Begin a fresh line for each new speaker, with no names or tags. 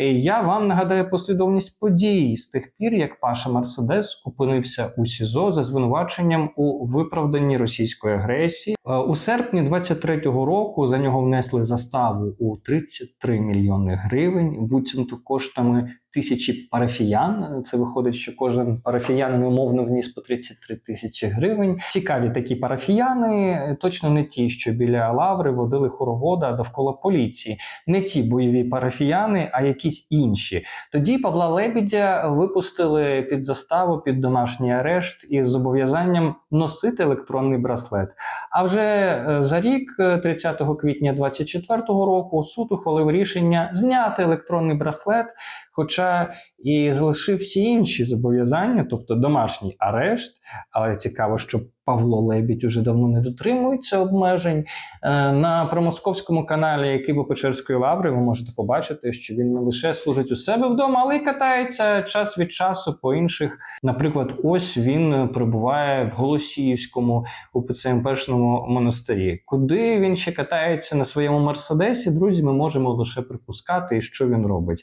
Я вам нагадаю послідовність подій з тих пір, як Паша Мерседес опинився у СІЗО за звинуваченням у виправданні російської агресії. Е, У серпні 23-го року за нього внесли заставу у 33 мільйони гривень, буцімто коштами тисячі парафіян. Це виходить, що кожен парафіянин умовно вніс по 33 тисячі гривень. Цікаві такі парафіяни, е, точно не ті, що біля лаври водили хоровода довкола поліції, не ті бойові парафіяни, а якісь інші. Тоді Павла Лебідя випустили під заставу під домашній арешт із зобов'язанням носити електронний браслет. А вже е, за рік, е, 30 квітня 2024 року, суд ухвалив рішення зняти електронний браслет, хоча і залишив всі інші зобов'язання, тобто домашній арешт. Але цікаво, що Павло Лебідь уже давно не дотримується обмежень. Е, На промосковському каналі Києво-Печерської лаври ви можете побачити, що він не лише служить у себе вдома, але й катається час від часу по інших. Наприклад, ось він перебуває в Голосіївському у ПЦМПшному монастирі. Куди він ще катається на своєму мерседесі? Друзі, ми можемо лише припускати, що він робить.